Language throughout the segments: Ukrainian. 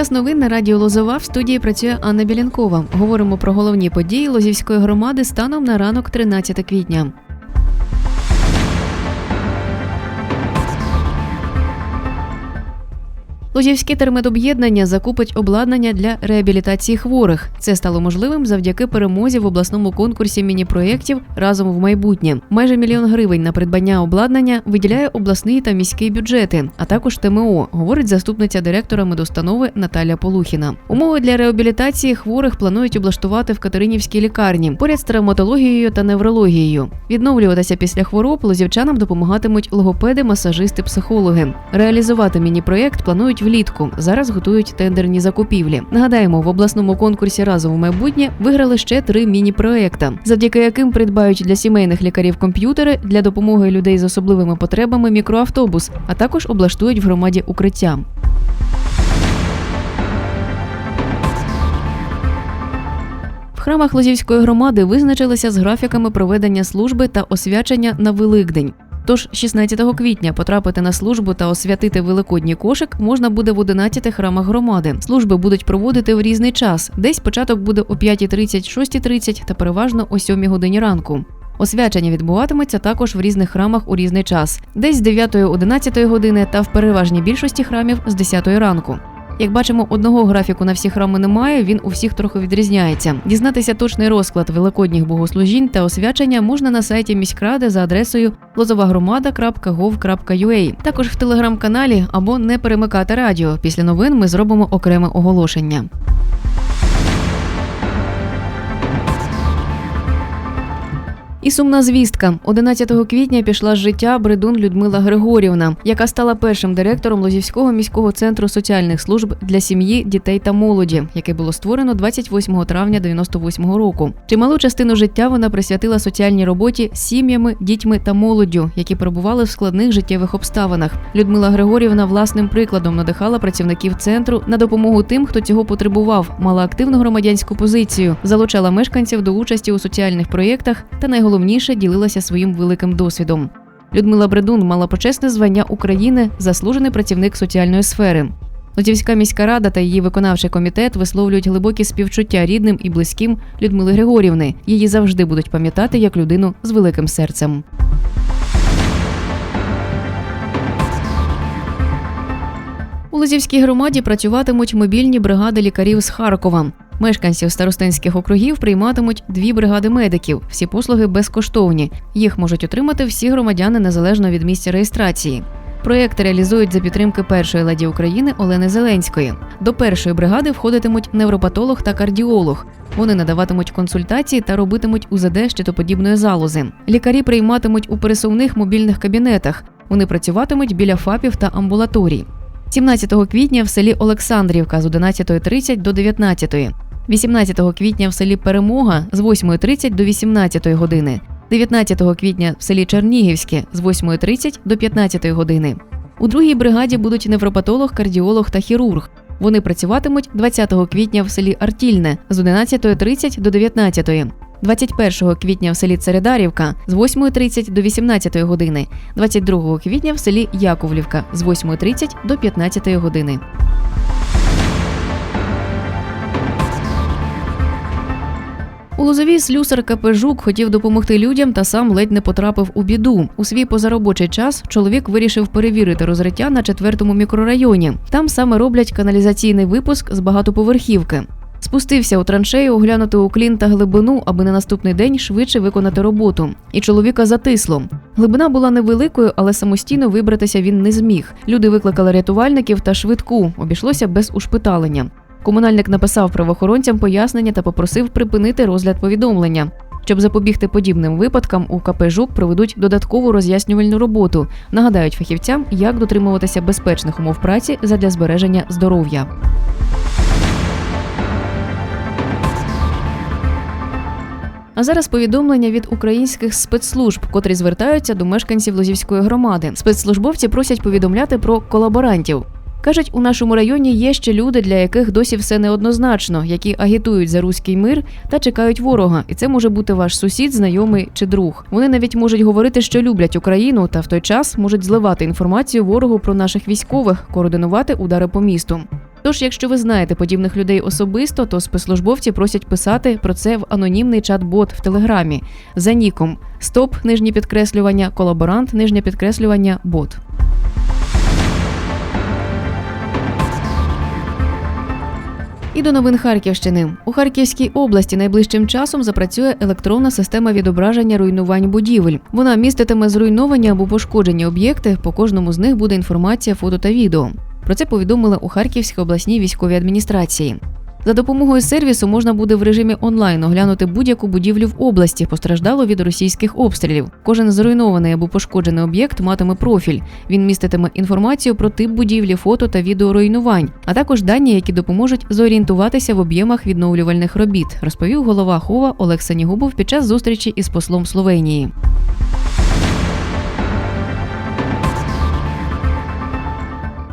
Час новин на радіо Лозова в студії працює Анна Білянкова. Говоримо про головні події Лозівської громади станом на ранок 13 квітня. Лозівське термедоб'єднання закупить обладнання для реабілітації хворих. Це стало можливим завдяки перемозі в обласному конкурсі міні-проєктів разом в майбутнє. Майже мільйон гривень на придбання обладнання виділяє обласний та міський бюджети, а також ТМО, говорить заступниця директора медустанови Наталя Полухіна. Умови для реабілітації хворих планують облаштувати в Катеринівській лікарні поряд з травматологією та неврологією. Відновлюватися після хвороб лозівчанам допомагатимуть логопеди, масажисти, психологи. Реалізувати міні-проєкт планують влітку. Зараз готують тендерні закупівлі. Нагадаємо, в обласному конкурсі разом в майбутнє виграли ще три міні-проекта, завдяки яким придбають для сімейних лікарів комп'ютери для допомоги людей з особливими потребами мікроавтобус, а також облаштують в громаді укриття. В храмах Лозівської громади визначилися з графіками проведення служби та освячення на Великдень. Тож 16 квітня потрапити на службу та освятити великодній кошик можна буде в 11 храмах громади. Служби будуть проводити в різний час. Десь початок буде о 5.30, 6.30 та переважно о 7 годині ранку. Освячення відбуватиметься також в різних храмах у різний час, десь з 9-11 години та в переважній більшості храмів з 10 ранку. Як бачимо, одного графіку на всі храми немає, він у всіх трохи відрізняється. Дізнатися точний розклад великодніх богослужінь та освячення можна на сайті міськради за адресою лозовагромада.gov.ua. Також в телеграм-каналі або не перемикати радіо. Після новин ми зробимо окреме оголошення. І сумна звістка. 11 квітня пішла з життя Бредун Людмила Григорівна, яка стала першим директором Лозівського міського центру соціальних служб для сім'ї, дітей та молоді, яке було створено 28 травня 98 року. Чималу частину життя вона присвятила соціальній роботі з сім'ями, дітьми та молоддю, які перебували в складних життєвих обставинах. Людмила Григорівна власним прикладом надихала працівників центру на допомогу тим, хто цього потребував, мала активну громадянську позицію, залучала мешканців до участі у соціальних проєктах та найголовніше ділилася своїм великим досвідом. Людмила Бредун мала почесне звання України заслужений працівник соціальної сфери. Лозівська міська рада та її виконавчий комітет висловлюють глибокі співчуття рідним і близьким Людмили Григорівни. Її завжди будуть пам'ятати як людину з великим серцем. У Лозівській громаді працюватимуть мобільні бригади лікарів з Харкова. Мешканців старостинських округів прийматимуть дві бригади медиків. Всі послуги безкоштовні. Їх можуть отримати всі громадяни незалежно від місця реєстрації. Проєкт реалізують за підтримки першої леді України Олени Зеленської. До першої бригади входитимуть невропатолог та кардіолог. Вони надаватимуть консультації та робитимуть УЗД щитоподібної залози. Лікарі прийматимуть у пересувних мобільних кабінетах. Вони працюватимуть біля ФАПів та амбулаторій. 17 квітня в селі Олександрівка з 11.30 до 19.00. 18 квітня в селі Перемога з 8.30 до 18 години, 19 квітня в селі Чернігівське з 8.30 до 15 години. У другій бригаді будуть невропатолог, кардіолог та хірург. Вони працюватимуть 20 квітня в селі Артільне з 11.30 до 19. 21 квітня в селі Царидарівка з 8.30 до 18 години, 22 квітня в селі Яковлівка з 8.30 до 15 години. У Лозовій слюсар КП «Жук» хотів допомогти людям та сам ледь не потрапив у біду. У свій позаробочий час чоловік вирішив перевірити розриття на четвертому мікрорайоні. Там саме роблять каналізаційний випуск з багатоповерхівки. Спустився у траншею оглянути уклін та глибину, аби на наступний день швидше виконати роботу. І чоловіка затисло. Глибина була невеликою, але самостійно вибратися він не зміг. Люди викликали рятувальників та швидку. Обійшлося без ушпиталення. Комунальник написав правоохоронцям пояснення та попросив припинити розгляд повідомлення. Щоб запобігти подібним випадкам, у КП «Жук» проведуть додаткову роз'яснювальну роботу. Нагадають фахівцям, як дотримуватися безпечних умов праці задля збереження здоров'я. А зараз повідомлення від українських спецслужб, котрі звертаються до мешканців Лозівської громади. Спецслужбовці просять повідомляти про колаборантів. Кажуть, у нашому районі є ще люди, для яких досі все неоднозначно, які агітують за руський мир та чекають ворога. І це може бути ваш сусід, знайомий чи друг. Вони навіть можуть говорити, що люблять Україну, та в той час можуть зливати інформацію ворогу про наших військових, координувати удари по місту. Тож, якщо ви знаєте подібних людей особисто, то спецслужбовці просять писати про це в анонімний чат-бот в телеграмі за ніком стоп нижнє підкреслювання, колаборант нижнє підкреслювання бот. І до новин Харківщини у Харківській області найближчим часом запрацює електронна система відображення руйнувань будівель. Вона міститиме зруйновані або пошкоджені об'єкти. По кожному з них буде інформація, фото та відео. Про це повідомили у Харківській обласній військовій адміністрації. За допомогою сервісу можна буде в режимі онлайн оглянути будь-яку будівлю в області, постраждало від російських обстрілів. Кожен зруйнований або пошкоджений об'єкт матиме профіль. Він міститиме інформацію про тип будівлі, фото та відео руйнувань, а також дані, які допоможуть зорієнтуватися в об'ємах відновлювальних робіт, розповів голова Хова Олег Санігубов під час зустрічі із послом Словенії.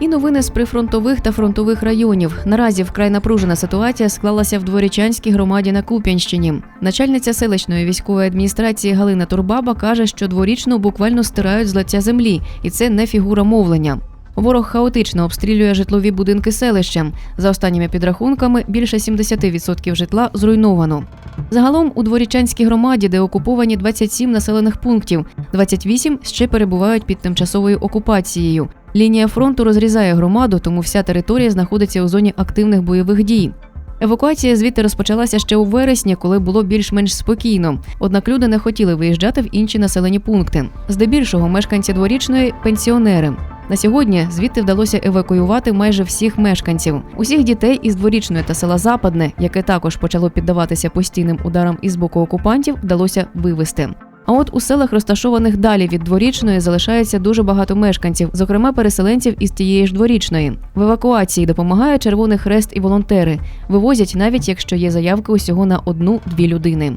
І новини з прифронтових та фронтових районів. Наразі вкрай напружена ситуація склалася в Дворічанській громаді на Куп'янщині. Начальниця селищної військової адміністрації Галина Турбаба каже, що дворічну буквально стирають з лиця землі, і це не фігура мовлення. Ворог хаотично обстрілює житлові будинки селища. За останніми підрахунками, більше 70% житла зруйновано. Загалом у Дворічанській громаді, де окуповані 27 населених пунктів, 28 ще перебувають під тимчасовою окупацією. Лінія фронту розрізає громаду, тому вся територія знаходиться у зоні активних бойових дій. Евакуація звідти розпочалася ще у вересні, коли було більш-менш спокійно. Однак люди не хотіли виїжджати в інші населені пункти. Здебільшого мешканці дворічної пенсіонери. На сьогодні звідти вдалося евакуювати майже всіх мешканців, усіх дітей із дворічної та села Западне, яке також почало піддаватися постійним ударам із боку окупантів, вдалося вивезти. А от у селах, розташованих далі від дворічної, залишається дуже багато мешканців, зокрема переселенців із тієї ж дворічної. В евакуації допомагає Червоний Хрест і волонтери. Вивозять навіть якщо є заявки усього на одну-дві людини.